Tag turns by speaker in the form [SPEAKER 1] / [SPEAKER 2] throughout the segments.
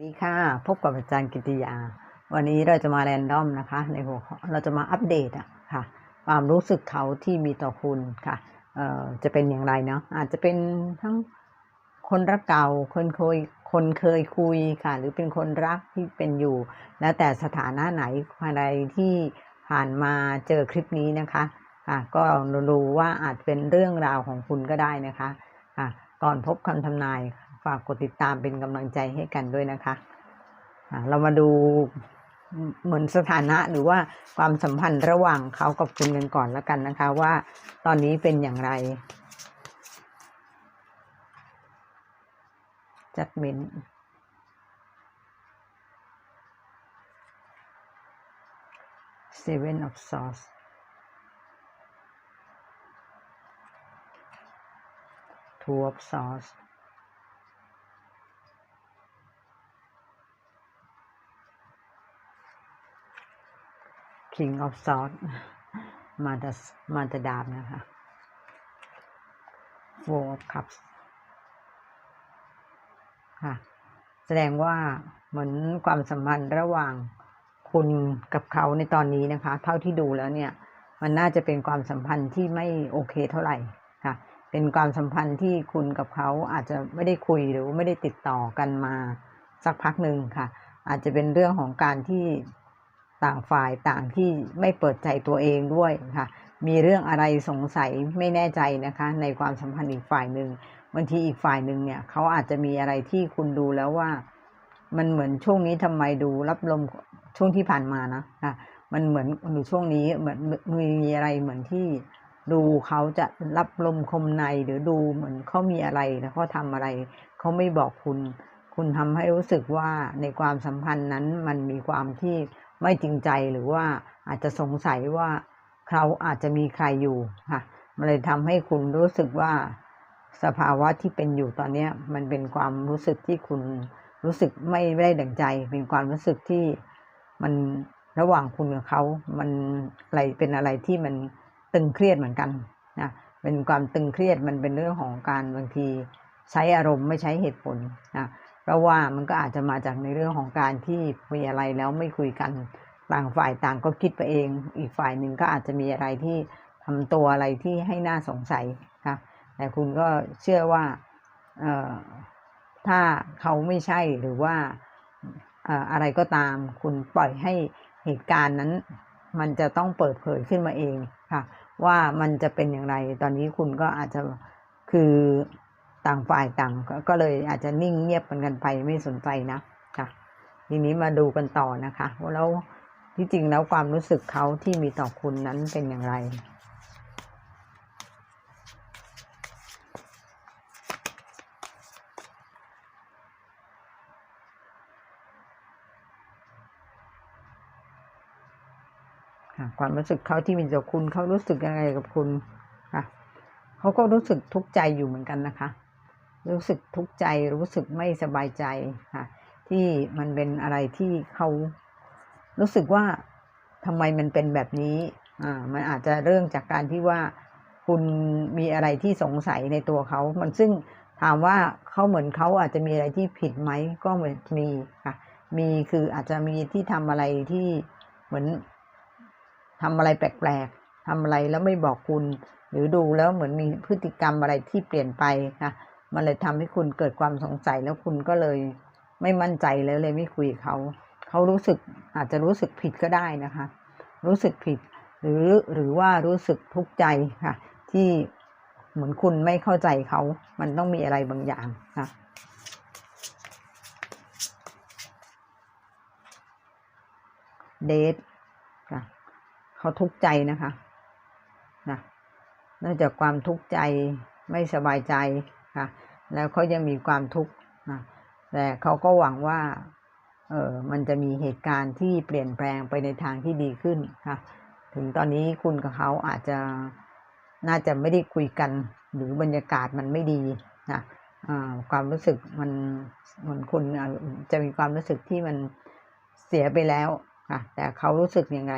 [SPEAKER 1] สวัสดีค่ะ พบกับอาจารย์กิติยา วันนี้เราจะมาแรนดอมนะคะ ในหัวข้อเราจะมาอัปเดตอะค่ะ ความรู้สึกเขาที่มีต่อคุณค่ะเอ่อจะเป็นอย่างไรเนาะอาจจะเป็นทั้งคนรักเก่าคนเคยคนเคยคุยค่ะ หรือเป็นคนรักที่เป็นอยู่ แล้วแต่สถานะไหนอะไรที่ผ่านมาเจอคลิปนี้นะคะค่ะ ก็รู้ว่าอาจเป็นเรื่องราวของคุณก็ได้นะคะค่ะก่อนพบคำทำนาย ฝากกดติดตามเป็นกำลังใจให้กันด้วยนะคะเรามาดูเหมือนสถานะหรือว่าความสัมพันธ์ระหว่างเขากับคุณกันก่อนแล้วกันนะคะ ว่าตอนนี้เป็นอย่างไรจัดเมนเซเว่นออฟซอส two of swords king of swords มาต่มาต่ดาบนะคะ four of cups ค่ะ แสดงว่าเหมือนความสัมพันธ์ระหว่างคุณกับเขาในตอนนี้นะคะ เท่าที่ดูแล้วเนี่ย มันน่าจะเป็นความสัมพันธ์ที่ไม่โอเคเท่าไหร่ค่ะ เป็นความสัมพันธ์ที่คุณกับเขาอาจจะไม่ได้คุยหรือไม่ได้ติดต่อกันมาสักพักหนึ่งค่ะ อาจจะเป็นเรื่องของการที่ ต่างฝ่ายต่างที่ไม่เปิดใจตัวเองด้วยค่ะ มีเรื่องอะไรสงสัยไม่แน่ใจนะคะ ในความสัมพันธ์อีกฝ่ายหนึ่งบางทีอีกฝ่ายหนึ่งเนี่ยเขาอาจจะมีอะไรที่คุณดูแล้วว่า มันเหมือนช่วงนี้ทำไมดูรับลมช่วงที่ผ่านมานะค่ะมันเหมือนหรือช่วงนี้เหมือนมีอะไรเหมือนที่ดูเขาจะรับลมคมในหรือดูเหมือนเขามีอะไรแล้วเขาทำอะไรเขาไม่บอกคุณ คุณทำให้รู้สึกว่าในความสัมพันธ์นั้นมันมีความที่ ไม่จริงใจหรือว่าอาจจะสงสัยว่าเขาอาจจะมีใครอยู่ค่ะมันเลยทำให้คุณรู้สึกว่าสภาวะที่เป็นอยู่ตอนเนี้ยมันเป็นความรู้สึกที่คุณรู้สึกไม่ได้ดั่งใจ เป็นความรู้สึกที่มันระหว่างคุณกับเขา มันอะไรเป็นอะไรที่มันตึงเครียดเหมือนกันนะเป็นความตึงเครียดมันเป็นเรื่องของการบางทีใช้อารมณ์ไม่ใช้เหตุผลนะ ราะว่ามันก็อาจจะมาจากในเรื่องของการที่มีอะไรแล้วไม่คุยกันต่างฝ่ายต่างก็คิดไปเอง อีกฝ่ายหนึ่งก็อาจจะมีอะไรที่ทำตัวอะไรที่ให้น่าสงสัยนะแต่คุณก็เชื่อว่าถ้าเขาไม่ใช่หรือว่าเอ่ออะไรก็ตาม คุณปล่อยให้เหตุการณ์นั้น มันจะต้องเปิดเผยขึ้นมาเองค่ะ ว่ามันจะเป็นอย่างไรตอนนี้คุณก็อาจจะคือ ต่างฝ่ายต่างกก็เลยอาจจะนิ่งเงียบกันกันไปไม่สนใจนะค่ะทีนี้มาดูกันต่อนะคะว่าแล้วที่จริงแล้วความรู้สึกเขาที่มีต่อคุณนั้นเป็นอย่างไรค่ะความรู้สึกเขาที่มีต่อคุณเขารู้สึกยังไงกับคุณค่ะเขาก็รู้สึกทุกข์ใจอยู่เหมือนกันนะคะ รู้สึกทุกข์ใจรู้สึกไม่สบายใจค่ะ ที่มันเป็นอะไรที่เขารู้สึกว่าทำไมมันเป็นแบบนี้ อ่า มันอาจจะเรื่องจากการที่ว่าคุณมีอะไรที่สงสัยในตัวเขา มันซึ่งถามว่าเขาเหมือนเขาอาจจะมีอะไรที่ผิดไหม ก็เหมือนมีค่ะ มีคืออาจจะมีที่ทำอะไรที่เหมือนทำอะไรแปลกๆทำอะไรแล้วไม่บอกคุณ หรือดูแล้วเหมือนมีพฤติกรรมอะไรที่เปลี่ยนไปค่ะ มันเลยทำให้คุณเกิดความสงสัยแล้วคุณก็เลยไม่มั่นใจแล้วเลยไม่คุยกับเขา เขารู้สึกอาจจะรู้สึกผิดก็ได้นะคะ รู้สึกผิด หรือหรือว่ารู้สึกทุกข์ใจค่ะ ที่เหมือนคุณไม่เข้าใจเขา มันต้องมีอะไรบางอย่างค่ะเดทค่ะเขาทุกข์ใจนะคะนะนองจากความทุกข์ใจไม่สบายใจ แล้วเขายังมีความทุกข์นะแต่เขาก็หวังว่าเออมันจะมีเหตุการณ์ที่เปลี่ยนแปลงไปในทางที่ดีขึ้นค่ะ ถึงตอนนี้คุณกับเขาอาจจะน่าจะไม่ได้คุยกัน หรือบรรยากาศมันไม่ดีนะความรู้สึกมันเหมือนคุณจะมีความรู้สึกที่มันเสียไปแล้วค่ะแต่เขารู้สึกยังไง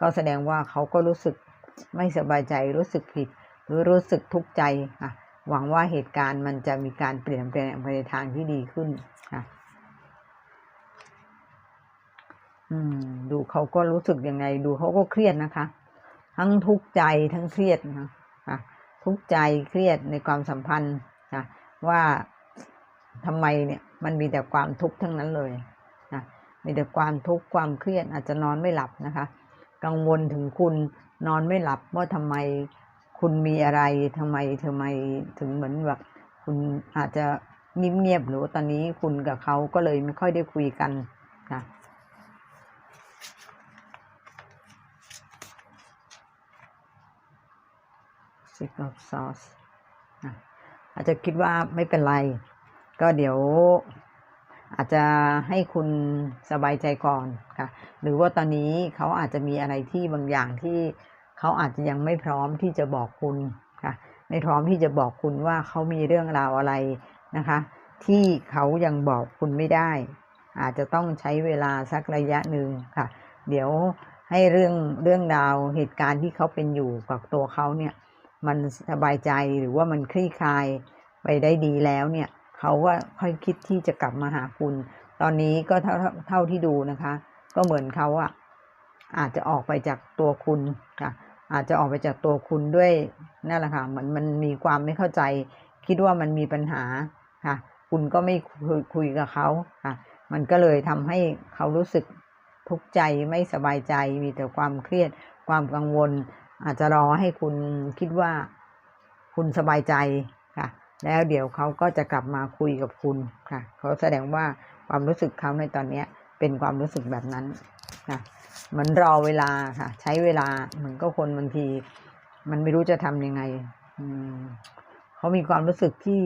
[SPEAKER 1] ก็แสดงว่าเขาก็รู้สึกไม่สบายใจรู้สึกผิด หรือรู้สึกทุกข์ใจค่ะ หวังว่าเหตุการณ์มันจะมีการเปลี่ยนแปลงไปในทางที่ดีขึ้นค่ะอืม ดูเขาก็รู้สึกยังไง ดูเขาก็เครียดนะคะ ทั้งทุกข์ใจทั้งเครียดนะค่ะทุกข์ใจเครียดในความสัมพันธ์นะว่าทำไมเนี่ยมันมีแต่ความทุกข์ทั้งนั้นเลยนะมีแต่ความทุกข์ความเครียดอาจจะนอนไม่หลับนะคะ กังวลถึงคุณนอนไม่หลับว่าทำไม คุณมีอะไรทำไมทำไมถึงเหมือนแบบคุณอาจจะเงียบๆหรือตอนนี้คุณกับเขาก็เลยไม่ค่อยได้คุยกันค่ะ Six of Swords อะอาจจะคิดว่าไม่เป็นไร ก็เดี๋ยวอาจจะให้คุณสบายใจก่อนค่ะ หรือว่าตอนนี้เขาอาจจะมีอะไรที่บางอย่างที่ เขาอาจจะยังไม่พร้อมที่จะบอกคุณค่ะไม่พร้อมที่จะบอกคุณว่าเขามีเรื่องราวอะไรนะคะ ที่เขายังบอกคุณไม่ได้ อาจจะต้องใช้เวลาสักระยะหนึ่งค่ะ เดี๋ยวให้เรื่องเรื่องราวเหตุการณ์ที่เขาเป็นอยู่กับตัวเขาเนี่ยมันสบายใจหรือว่ามันคลี่คลายไปได้ดีแล้วเนี่ยเขาก็ค่อยคิดที่จะกลับมาหาคุณ ตอนนี้ก็เท่าเท่าที่ดูนะคะ ก็เหมือนเขาอะอาจจะออกไปจากตัวคุณค่ะ อาจจะออกไปจากตัวคุณด้วยนั่นแหละค่ะเหมือนมันมีความไม่เข้าใจ คิดว่ามันมีปัญหาค่ะ คุณก็ไม่คุยคุยกับเขาค่ะ มันก็เลยทำให้เขารู้สึกทุกข์ใจไม่สบายใจมีแต่ความเครียดความกังวล อาจจะรอให้คุณคิดว่าคุณสบายใจค่ะ แล้วเดี๋ยวเขาก็จะกลับมาคุยกับคุณค่ะ เขาแสดงว่าความรู้สึกเขาในตอนนี้เป็นความรู้สึกแบบนั้นค่ะ มือนรอเวลาค่ะ ใช้เวลาเหมือนก็คนบางที มันไม่รู้จะทำยังไง อืมเขามีความรู้สึกที่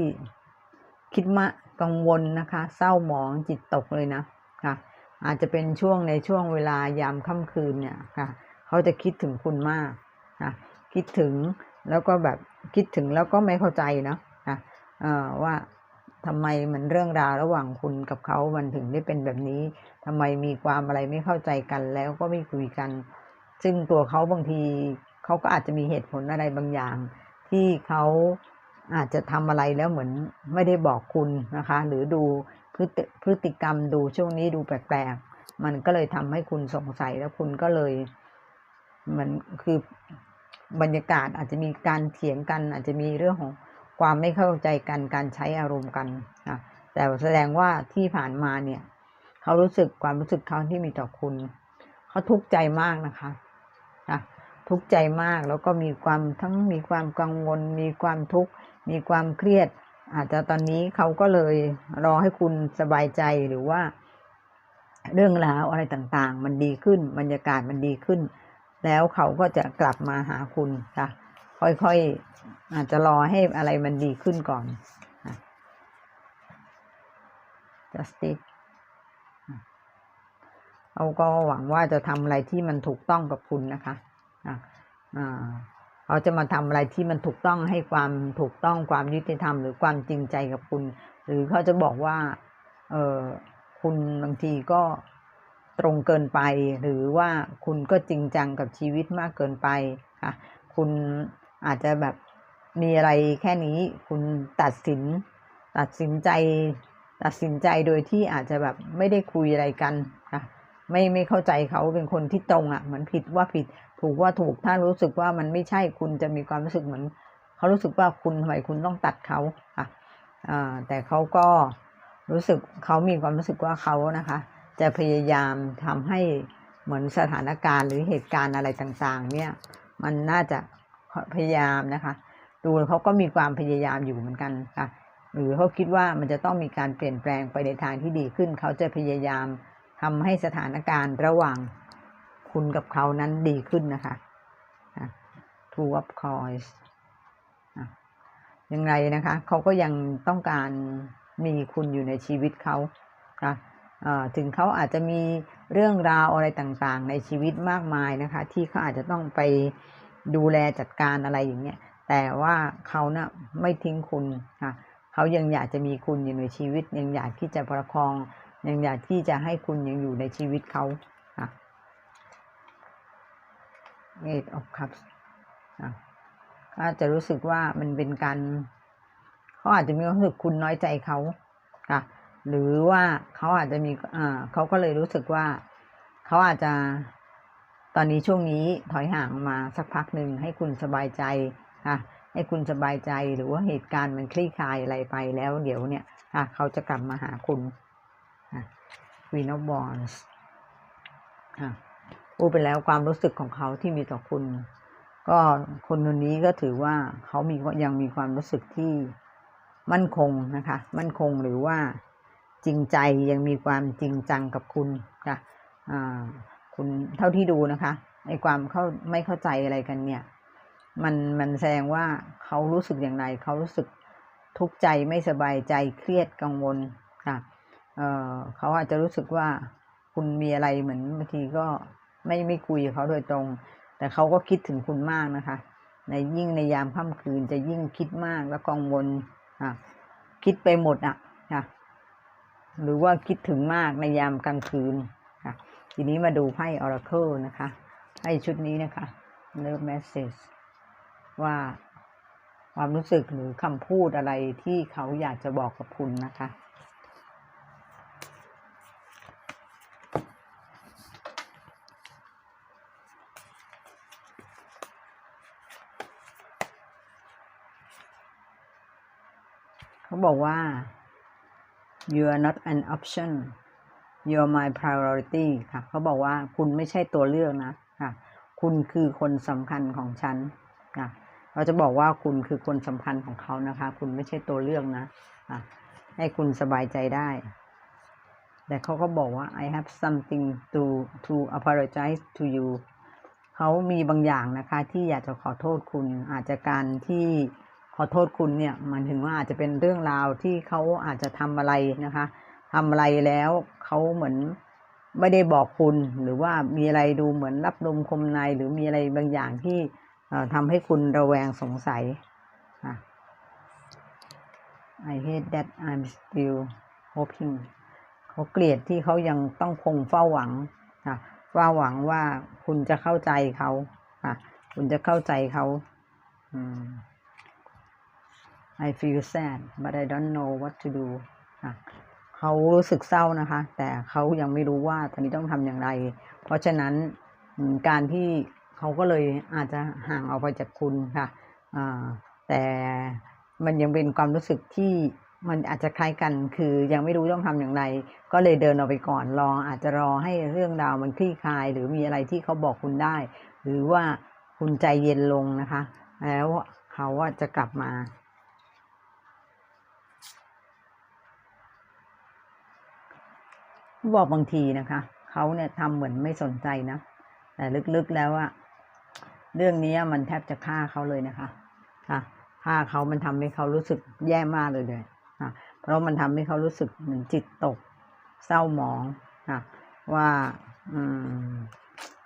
[SPEAKER 1] คิดมะกังวลนะคะ เศร้าหมองจิตตกเลยนะค่ะ อาจจะเป็นช่วงในช่วงเวลายามค่ำคืนเนี่ยค่ะเขาจะคิดถึงคุณมากนะคิดถึงแล้วก็แบบคิดถึงแล้วก็ไม่เข้าใจเนะนะเอ่อว่า ทำไมมันเรื่องราวระหว่างคุณกับเขามันถึงได้เป็นแบบนี้ทำไมมีความอะไรไม่เข้าใจกันแล้วก็ไม่คุยกัน ซึ่งตัวเขาบางทีเขาก็อาจจะมีเหตุผลอะไรบางอย่าง ที่เขาอาจจะทำอะไรแล้วเหมือนไม่ได้บอกคุณนะคะ หรือดูพฤติกรรมดูช่วงนี้ดูแปลกๆ มันก็เลยทำให้คุณสงสัยแล้วคุณก็เลยมันคือบรรยากาศอาจจะมีการเถียงกัน อาจจะมีเรื่องของ ความไม่เข้าใจกันการใช้อารมณ์กันนะแต่แสดงว่าที่ผ่านมาเนี่ย เขารู้สึกความรู้สึกเขาที่มีต่อคุณ เขาทุกข์ใจมากนะคะนะทุกข์ใจมากแล้วก็มีความทั้งมีความกังวล มีความทุกข์ มีความเครียด อาจจะตอนนี้เขาก็เลยรอให้คุณสบายใจหรือว่า เรื่องราวอะไรต่างๆ มันดีขึ้นบรรยากาศมันดีขึ้น แล้วเขาก็จะกลับมาหาคุณค่ะ ค่อยๆอาจจะรอให้อะไรมันดีขึ้นก่อน justice เขาก็หวังว่าจะทำอะไรที่มันถูกต้องกับคุณนะคะอะอ่าเขาจะมาทำอะไรที่มันถูกต้องให้ความถูกต้องความยุติธรรม หรือความจริงใจกับคุณ หรือเขาจะบอกว่า เออคุณบางทีก็ตรงเกินไป หรือว่าคุณก็จริงจังกับชีวิตมากเกินไปค่ะ คุณ อาจจะแบบมีอะไรแค่นี้คุณตัดสิน ตัดสินใจ ตัดสินใจโดยที่อาจจะแบบไม่ได้คุยอะไรกันค่ะไม่ไม่เข้าใจเขาเป็นคนที่ตรงอะ่ะเหมือนผิดว่าผิดถูกว่าถูกถ้ารู้สึกว่ามันไม่ใช่คุณจะมีความรู้สึกเหมือนเขารู้สึกว่าคุณทำไมคุณต้องตัดเขาค่ะแต่เขาก็รู้สึกเขามีความรู้สึกว่าเขานะคะ จะพยายามทำให้เหมือนสถานการณ์หรือเหตุการณ์อะไรต่างๆ เนี่ยมันน่าจะ พยายามนะคะ ดูเขาก็มีความพยายามอยู่เหมือนกันค่ะหรือเขาคิดว่ามันจะต้องมีการเปลี่ยนแปลงไปในทางที่ดีขึ้น เขาจะพยายามทำให้สถานการณ์ระหว่างคุณกับเขานั้นดีขึ้นนะคะ Two of Coins ยังไงนะคะ เขาก็ยังต้องการมีคุณอยู่ในชีวิตเขาค่ะถึงเขาอาจจะมีเรื่องราวอะไรต่างๆ ในชีวิตมากมายนะคะ ที่เขาอาจจะต้องไป ดูแลจัดการอะไรอย่างเงี้ยแต่ว่าเขานะ่ะไม่ทิ้งคุณค่ะเขายังอยากจะมีคุณอยู่ในชีวิต ยังอยากที่จะประคอง ยังอยากที่จะให้คุณยังอยู่ในชีวิตเขาค่ะ Eight of Cups ค่ะก็จะรู้สึกว่ามันเป็นการเขาอาจจะมีความรู้สึกคุณน้อยใจเขาค่ะหรือว่าเขาอาจจะมีอ่าเขาก็เลยรู้สึกว่าเขาอาจจะ ตอนนี้ช่วงนี้ถอยห่างมาสักพักหนึ่งให้คุณสบายใจค่ะให้คุณสบายใจหรือว่าเหตุการณ์มันคลี่คลายอะไรไปแล้วเดี๋ยวเนี่ยค่ะเขาจะกลับมาหาคุณค่ะ Queen of Wands ค่ะพูดไปแล้วความรู้สึกของเขาที่มีต่อคุณ ก็คนคนนี้ก็ถือว่าเขามียังมีความรู้สึกที่มั่นคงนะคะ มั่นคงหรือว่าจริงใจยังมีความจริงจังกับคุณค่ะอ่า คุณเท่าที่ดูนะคะไอ้ความเข้าไม่เข้าใจอะไรกันเนี่ย มันมันแสดงว่าเขารู้สึกอย่างไรเขารู้สึกทุกข์ใจไม่สบายใจเครียดกังวลค่ะเเขาอาจจะรู้สึกว่าคุณมีอะไรเหมือนบางทีก็ไม่ไม่คุยกับเขาโดยตรง แต่เขาก็คิดถึงคุณมากนะคะ ในยิ่งในยามค่ำคืนจะยิ่งคิดมากแล้วกังวลอะคิดไปหมดอะค่ะหรือว่าคิดถึงมากในยามกลางคืน ทีนี้มาดูไพ่ Oracle นะคะไพ่ชุดนี้นะคะ Love Message ว่าความรู้สึกหรือคำพูดอะไรที่เขาอยากจะบอกกับคุณนะคะ เขาบอกว่า you are not an option you're my priority ค่ะเขาบอกว่าคุณไม่ใช่ตัวเลือกนะค่ะ คุณคือคนสำคัญของฉันค่ะเราจะบอกว่าคุณคือคนสำคัญของเขานะคะ คุณไม่ใช่ตัวเลือกนะอะให้คุณสบายใจได้ แต่เขาก็บอกว่า I have something to to apologize to you เขามีบางอย่างนะคะที่อยากจะขอโทษคุณ อาจจะการที่ขอโทษคุณเนี่ยมันถึงว่าอาจจะเป็นเรื่องราวที่เขาอาจจะทำอะไรนะคะ ทำอะไรแล้วเขาเหมือนไม่ได้บอกคุณ หรือว่ามีอะไรดูเหมือนรับลมคมในหรือมีอะไรบางอย่างที่ทำให้คุณระแวงสงสัยอะ I hate that I'm still hoping เขาเกลียดที่เขายังต้องคงเฝ้าหวังค่ะเฝ้าหวังว่าคุณจะเข้าใจเขาค่ะคุณจะเข้าใจเขา I feel sad but I don't know what to do ค่ะ เขารู้สึกเศร้านะคะ แต่เขายังไม่รู้ว่าตอนนี้ต้องทำอย่างไร เพราะฉะนั้นการที่เขาก็เลยอาจจะห่างออกไปจากคุณค่ะแต่มันยังเป็นความรู้สึกที่มันอาจจะคล้ายกัน คือยังไม่รู้ต้องทำอย่างไร ก็เลยเดินออกไปก่อนรออาจจะรอให้เรื่องราวมันคลี่คลาย หรือมีอะไรที่เขาบอกคุณได้ หรือว่าคุณใจเย็นลงนะคะ แล้วเขาว่าจะกลับมา บอกบางทีนะคะเขาเนี่ยทำเหมือนไม่สนใจนะแต่ลึกๆแล้วอะเรื่องนี้มันแทบจะฆ่าเขาเลยนะคะค่ะฆ่าเขามันทำให้เขารู้สึกแย่มากเลยเลยค่ะเพราะมันทำให้เขารู้สึกเหมือนจิตตก เศร้าหมองค่ะว่าอืม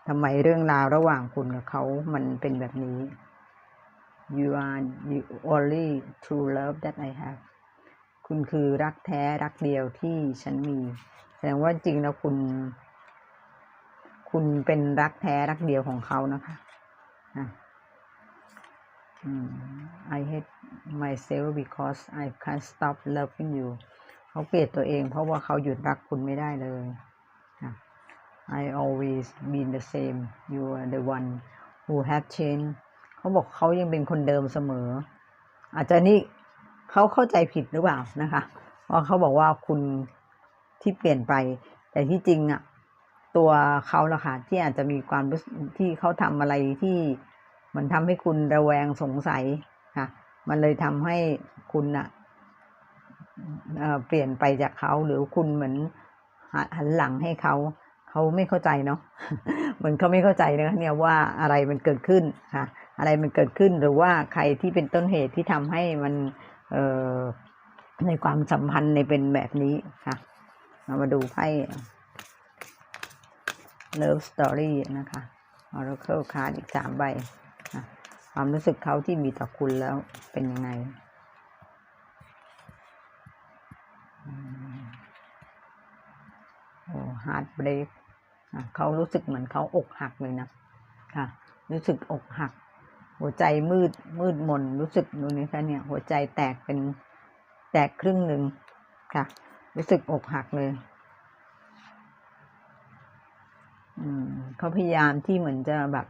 [SPEAKER 1] ทำไมเรื่องราวระหว่างคุณกับเขามันเป็นแบบนี้ you are the only true love that I have คุณคือรักแท้รักเดียวที่ฉันมี แสดงว่าจริงแล้วคุณ คุณเป็นรักแท้รักเดียวของเขานะคะอะ I hate myself because I can't stop loving you เขาเกลียดตัวเองเพราะว่าเขาหยุดรักคุณไม่ได้เลยอะ I always been the same you are the one who have changed เขาบอกเขายังเป็นคนเดิมเสมอ อาจจะนี่เขาเข้าใจผิดหรือเปล่านะคะเพราะเขาบอกว่าคุณ ที่เปลี่ยนไป แต่ที่จริงอะตัวเขาละค่ะที่อาจจะมีความที่เขาทำอะไรที่มันทำให้คุณระแวงสงสัยค่ะ มันเลยทำให้คุณอะเปลี่ยนไปจากเขาหรือคุณเหมือนหันหลังให้เขาเขาไม่เข้าใจเนาะเหมือนเขาไม่เข้าใจนะเนี่ยว่าอะไรมันเกิดขึ้นค่ะ อะไรมันเกิดขึ้นหรือว่าใครที่เป็นต้นเหตุที่ทำให้มันเออในความสัมพันธ์ในเป็นแบบนี้ค่ะ เรามาดูไพ่ Love Story นะคะ Oracle Card อีกสามใบความรู้สึกเขาที่มีต่อคุณแล้วเป็นยังไงโอ้ Heart Break อะเขารู้สึกเหมือนเขาอกหักเลยนะ ค่ะ รู้สึกอกหัก หัวใจมืดมืดมน รู้สึกดูนี่คะเนี่ย หัวใจแตกเป็นแตกครึ่งหนึ่งค่ะ รู้สึกอกหักเลย อืมเขาพยายามที่เหมือนจะแบบ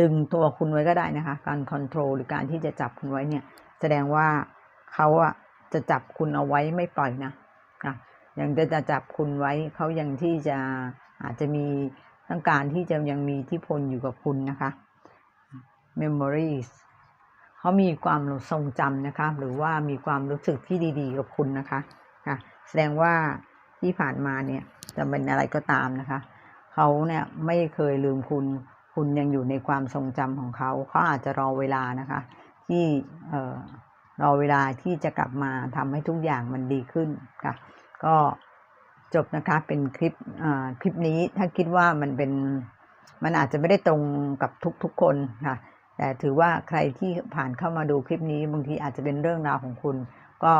[SPEAKER 1] ดึงตัวคุณไว้ก็ได้นะคะ การคอนโทรลหรือการที่จะจับคุณไว้เนี่ย แสดงว่าเขาอะจะจับคุณเอาไว้ไม่ปล่อยนะค่ะยังจะจะจับคุณไว้เขายังที่จะอาจจะมีต้องการที่จะยังมีที่พลอยู่กับคุณนะคะ memories เขามีความทรงจำนะคะ หรือว่ามีความรู้สึกที่ดี ๆ กับคุณนะคะ ค่ะแสดงว่าที่ผ่านมาเนี่ยจะเป็นอะไรก็ตามนะคะ เขาเนี่ยไม่เคยลืมคุณ คุณยังอยู่ในความทรงจำของเขา เขาอาจจะรอเวลานะคะ ที่เอ่อรอเวลาที่จะกลับมาทำให้ทุกอย่างมันดีขึ้นค่ะ ก็จบนะคะเป็นคลิปอ่คลิปนี้ถ้าคิดว่ามันเป็นมันอาจจะไม่ได้ตรงกับทุกๆคนค่ะ แต่ถือว่าใครที่ผ่านเข้ามาดูคลิปนี้บางทีอาจจะเป็นเรื่องราวของคุณ ก็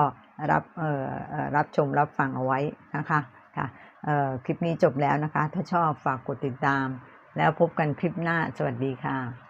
[SPEAKER 1] รับเอ่อรับชมรับฟังเอาไว้นะคะค่ะคลิปนี้จบแล้วนะคะ ถ้าชอบฝากกดติดตาม แล้วพบกันคลิปหน้าสวัสดีค่ะ